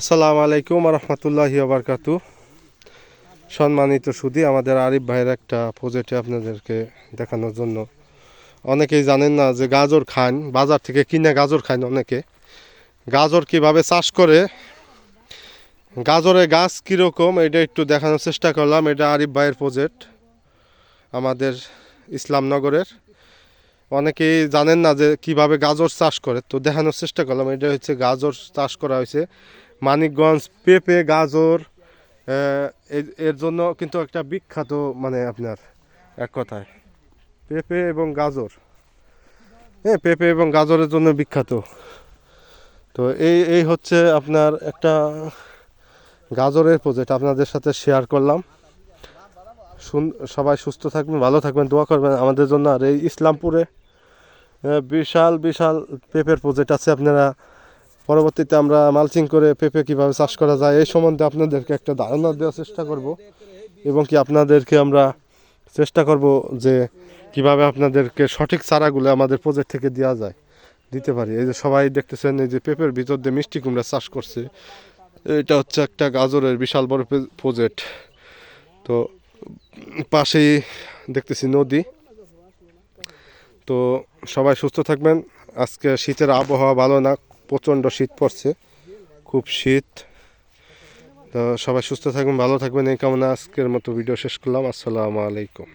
আসসালামু আলাইকুম রহমতুল্লাহি আবরকাতু সম্মানিত সুদী, আমাদের আরিফ ভাইয়ের একটা প্রজেক্টে আপনাদেরকে দেখানোর জন্য। অনেকেই জানেন না যে গাজর খান, বাজার থেকে কিনে গাজর খান অনেকে। গাজর কীভাবে চাষ করে, গাজরের গাছ কীরকম, এটা একটু দেখানোর চেষ্টা করলাম। এটা আরিফ ভাইয়ের প্রজেক্ট আমাদের ইসলামনগরের অনেকেই জানেন না যে কীভাবে গাজর চাষ করে, তো দেখানোর চেষ্টা করলাম। এটা হচ্ছে গাজর চাষ করা হয়েছে মানিকগঞ্জ, পেঁপে, গাজর এর- জন্য কিন্তু একটা বিখ্যাত মানে আপনার এক কথায় পেঁপে এবং গাজর। হ্যাঁ পেঁপে এবং গাজরের জন্য বিখ্যাত। তো এই এই হচ্ছে আপনার একটা গাজরের প্রজেক্ট আপনাদের সাথে শেয়ার করলাম। সবাই সুস্থ থাকবেন, ভালো থাকবেন, দোয়া করবেন আমাদের জন্য। আর এই ইসলামপুরে বিশাল বিশাল পেঁপের প্রজেক্ট আছে। আপনারা পরবর্তীতে আমরা মালচিং করে পেঁপে কীভাবে চাষ করা যায়, এই সম্বন্ধে আপনাদেরকে একটা ধারণা দেওয়ার চেষ্টা করব এবং কি আপনাদেরকে আমরা চেষ্টা করব যে কীভাবে আপনাদেরকে সঠিক চারাগুলো আমাদের প্রজেক্ট থেকে দেওয়া যায়, দিতে পারি। এই যে সবাই দেখতেছেন এই যে পেঁপের ভিতর দিয়ে মিষ্টি কুমড়া চাষ করছে, এটা হচ্ছে একটা গাজরের বিশাল বড় প্রজেক্ট তো পাশেই দেখতেছি নদী। তো সবাই সুস্থ থাকবেন, আজকে শীতের আবহাওয়া ভালো না প্রচণ্ড শীত পড়ছে। খুব শীত। তো সবাই সুস্থ থাকবেন ভালো থাকবেন। এই কামনা আজকের মতো ভিডিও শেষ করলাম। আসসালামু আলাইকুম।